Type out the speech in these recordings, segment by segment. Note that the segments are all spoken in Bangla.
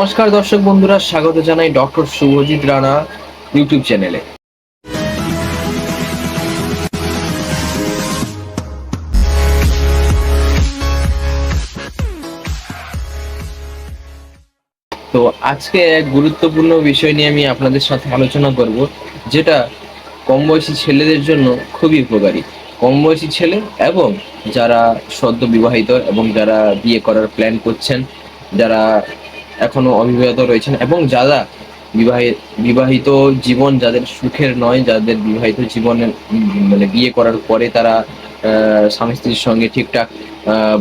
নমস্কার দর্শক বন্ধুরা, স্বাগত জানাই ডক্টর শুভজিৎ রানা ইউটিউব চ্যানেলে। তো আজকে এক গুরুত্বপূর্ণ বিষয় নিয়ে আমি আপনাদের সাথে আলোচনা করব, যেটা কম বয়সী ছেলেদের জন্য খুবই উপকারী। কম বয়সী ছেলে এবং যারা সদ্য বিবাহিত এবং যারা বিয়ে করার প্ল্যান করছেন, যারা এখনও অবিবাহিত রয়েছেন এবং যারা বিবাহিত বিবাহিত জীবন যাদের সুখের নয়, যাদের বিবাহিত জীবনের মানে বিয়ে করার পরে তারা স্বামী স্ত্রীর সঙ্গে ঠিকঠাক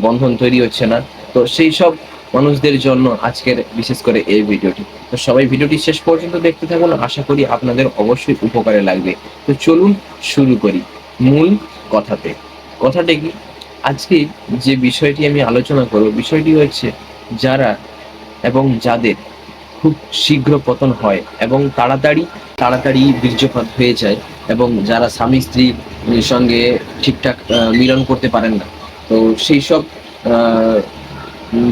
বন্ধন তৈরি হচ্ছে না। তো সেই সব মানুষদের জন্য আজকের বিশেষ করে এই ভিডিওটি। তো সবাই ভিডিওটি শেষ পর্যন্ত দেখতে থাকুন। আশা করি আপনাদের অবশ্যই উপকারে লাগবে। তো চলুন শুরু করি মূল কথাতে। কথাটা কি? আজকে যে বিষয়টি আমি আলোচনা করব, বিষয়টি হচ্ছে যারা এবং যাদের খুব শীঘ্র পতন হয় এবং তাড়াতাড়ি তাড়াতাড়ি বীর্যপাত হয়ে যায় এবং যারা স্বামী স্ত্রীর সঙ্গে ঠিকঠাক মিলন করতে পারেন না। তো সেই সব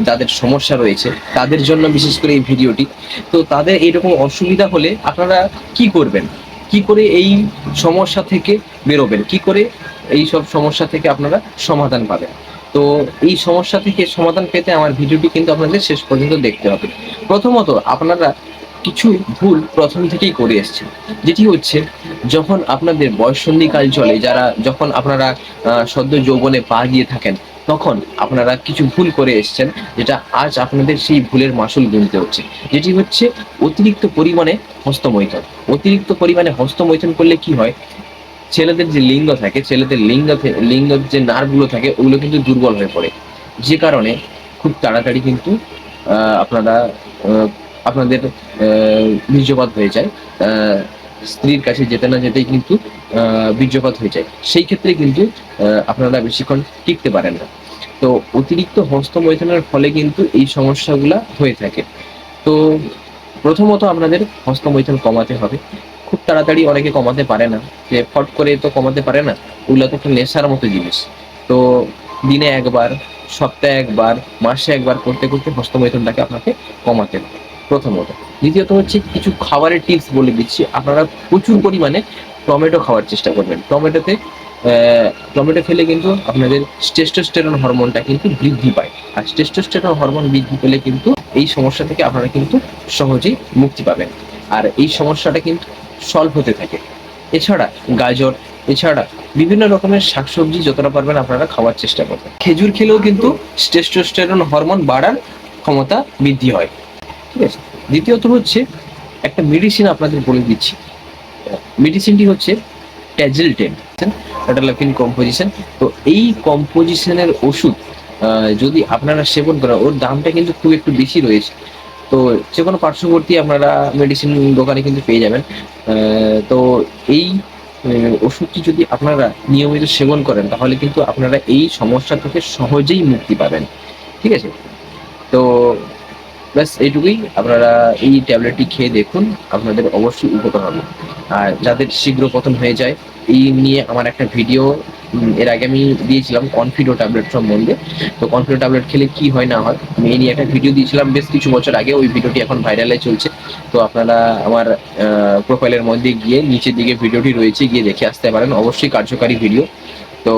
যাদের সমস্যা রয়েছে, তাদের জন্য বিশেষ করে এই ভিডিওটি। তো তাদের এরকম অসুবিধা হলে আপনারা কি করবেন? কি করে এই সমস্যা থেকে বেরোবেন? কি করে এই সব সমস্যা থেকে আপনারা সমাধান পাবেন? তো এই সমস্যা থেকে সমাধান পেতে আমার ভিডিওটি কিন্তু আপনাদের শেষ পর্যন্ত দেখতে হবে। প্রথমত আপনারা কিছু ভুল প্রথম থেকেই করে এসছেন, যেটি হচ্ছে যখন আপনাদের বয়সন্ধিকাল চলে, যারা যখন আপনারা সদ্য যৌবনে পা দিয়ে থাকেন, তখন আপনারা কিছু ভুল করে এসছেন, যেটা আজ আপনাদের সেই ভুলের মাসুল গুনতে হচ্ছে, যেটি হচ্ছে অতিরিক্ত পরিমাণে হস্তমৈথন। অতিরিক্ত পরিমাণে হস্তমৈথন করলে কি হয়? ছেলেদের যে লিঙ্গ থাকে, ছেলেদের লিঙ্গ লিঙ্গের যে নার্ভগুলো থাকে, ওগুলো কিন্তু দুর্বল হয়ে পড়ে। যে কারণে খুব তাড়াতাড়ি কিন্তু আপনারা আপনাদের বীর্যপাত হয়ে যায়। স্ত্রীর কাছে যেতে না যেতেই কিন্তু বীর্যপাত হয়ে যায়। সেই ক্ষেত্রে কিন্তু আপনারা বেশিক্ষণ টিকতে পারেন না। তো অতিরিক্ত হস্তমৈথুনের ফলে কিন্তু এই সমস্যাগুলা হয়ে থাকে। তো প্রথমত আপনাদের হস্তমৈথুন কমাতে হবে। খুব তাড়াতাড়ি অনেকে কমাতে পারে না, যে ফট করে তো কমাতে পারে না, ওগুলো তো একটা নেশার মতো জিনিস। তো দিনে একবার, সপ্তাহে একবার, মাসে একবার করতে করতে হস্তমৈথুনটাকে আপনাকে কমাতে হবে, প্রথমত। দ্বিতীয়ত হচ্ছে কিছু খাবারের টিপস বলে দিচ্ছি। আপনারা প্রচুর পরিমাণে টমেটো খাওয়ার চেষ্টা করবেন। টমেটোতে টমেটো খেলে কিন্তু আপনাদের স্টেস্টোস্টেরন হরমোনটা কিন্তু বৃদ্ধি পায়। আর স্টেস্টোস্টেরন হরমোন বৃদ্ধি পেলে কিন্তু এই সমস্যা থেকে আপনারা কিন্তু সহজেই মুক্তি পাবেন। আর এই সমস্যাটা কিন্তু সলভ হতে থাকে। এছাড়া গাজর, এছাড়া বিভিন্ন রকমের শাকসবজি যতটা পারবেন আপনারা খাওয়ার চেষ্টা করবেন। খেজুর খেলেও কিন্তু স্টেস্টোস্টেরন হরমোন বাড়ার ক্ষমতা বৃদ্ধি হয়। ঠিক আছে? দ্বিতীয়ত হচ্ছে একটা মেডিসিন আপনাদের বলে দিচ্ছি। মেডিসিনটি হচ্ছে ট্যাজেলটেন টেন এটা লাফিন কম্পোজিশন তো এই কম্পোজিশনের ওষুধ যদি আপনারা সেবন করেন, ওর দামটা কিন্তু খুব একটু বেশি রয়েছে। তো যে কোনো পার্শ্ববর্তী আপনারা মেডিসিন দোকানে কিন্তু পেয়ে যাবেন। তো এই ওষুধটি যদি আপনারা নিয়মিত সেবন করেন, তাহলে কিন্তু আপনারা এই সমস্যা থেকে সহজেই মুক্তি পাবেন। ঠিক আছে? তো ব্যাস এইটুকুই। আপনারা এই ট্যাবলেটটি খেয়ে দেখুন, আপনাদের অবশ্যই উপকার হবে। আর যাদের শীঘ্র পতন হয়ে যায়, এই নিয়ে আমার একটা ভিডিও এর আগে আমি দিয়েছিলাম কনফিডো ট্যাবলেট সম্বন্ধে। তো কনফিডো ট্যাবলেট খেলে কি হয় না হয়, আমি এই নিয়ে একটা ভিডিও দিয়েছিলাম বেশ কিছু বছর আগে, ওই ভিডিওটি এখন ভাইরালে চলছে। তো আপনারা আমার প্রোফাইলের মধ্যে গিয়ে নিচের দিকে ভিডিওটি রয়েছে, গিয়ে দেখে আসতে পারেন। অবশ্যই কার্যকারী ভিডিও তো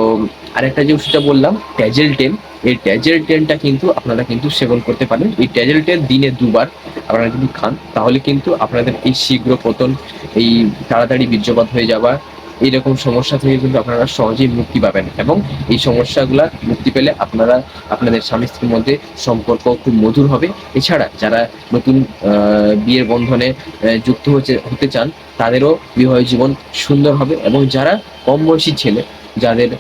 আরেকটা যে ওষুধটা বললাম ট্যাজেল টেন এই ট্যাজেল টেনটা কিন্তু আপনারা কিন্তু সেবন করতে পারেন। এই ট্যাজেল টেন দিনে দুবার আপনারা যদি খান, তাহলে কিন্তু আপনাদের এই শীঘ্র পতন, এই তাড়াতাড়ি বীর্যপাত হয়ে যাওয়া এইরকম সমস্যা থেকে কিন্তু আপনারা সহজেই মুক্তি পাবেন এবং এই সমস্যাগুলা মুক্তি পেলে আপনারা আপনাদের স্বামী স্ত্রীর মধ্যে সম্পর্ক খুব মধুর হবে। এছাড়া যারা নতুন বিয়ের বন্ধনে যুক্ত হতে হতে চান, তাদেরও বিবাহ জীবন সুন্দর হবে এবং যারা কম বয়সী ছেলে, যাদের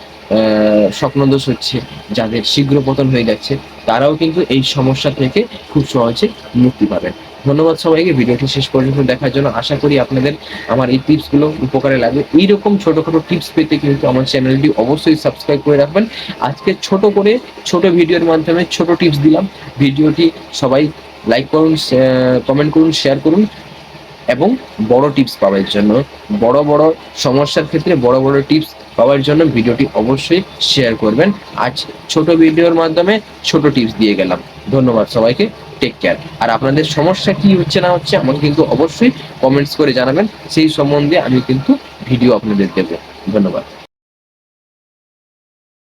স্বপ্নদোষ হচ্ছে, যাদের শীঘ্র পতন হয়ে যাচ্ছে, তারাও কিন্তু এই সমস্যা থেকে খুব সহজে মুক্তি পাবেন। ধন্যবাদ সবাইকে। ভিডিওটি শেষ পর্যন্ত দেখার জন্য আশা করি আপনাদের আমার এই টিপসগুলো উপকারে লাগবে। এইরকম ছোটখাটো টিপস পেতে কিন্তু আমার চ্যানেলটি অবশ্যই সাবস্ক্রাইব করে রাখবেন। আজকে ছোট করে ছোট ভিডিওর মাধ্যমে ছোট টিপস দিলাম। ভিডিওটি সবাই লাইক করুন কমেন্ট করুন, শেয়ার করুন এবং বড় টিপস পাওয়ার জন্য, বড় বড় সমস্যার ক্ষেত্রে বড় বড় টিপস পাওয়ার জন্য ভিডিওটি অবশ্যই শেয়ার করবেন। আজ ছোট ভিডিওর মাধ্যমে ছোট টিপস দিয়ে গেলাম। ধন্যবাদ সবাইকে। টেক কেয়ার আর আপনাদের সমস্যা কি হচ্ছে না হচ্ছে আমাকে কিন্তু অবশ্যই কমেন্টস করে জানাবেন। সেই সম্বন্ধে আমি কিন্তু ভিডিও আপনাদের দেবো। ধন্যবাদ।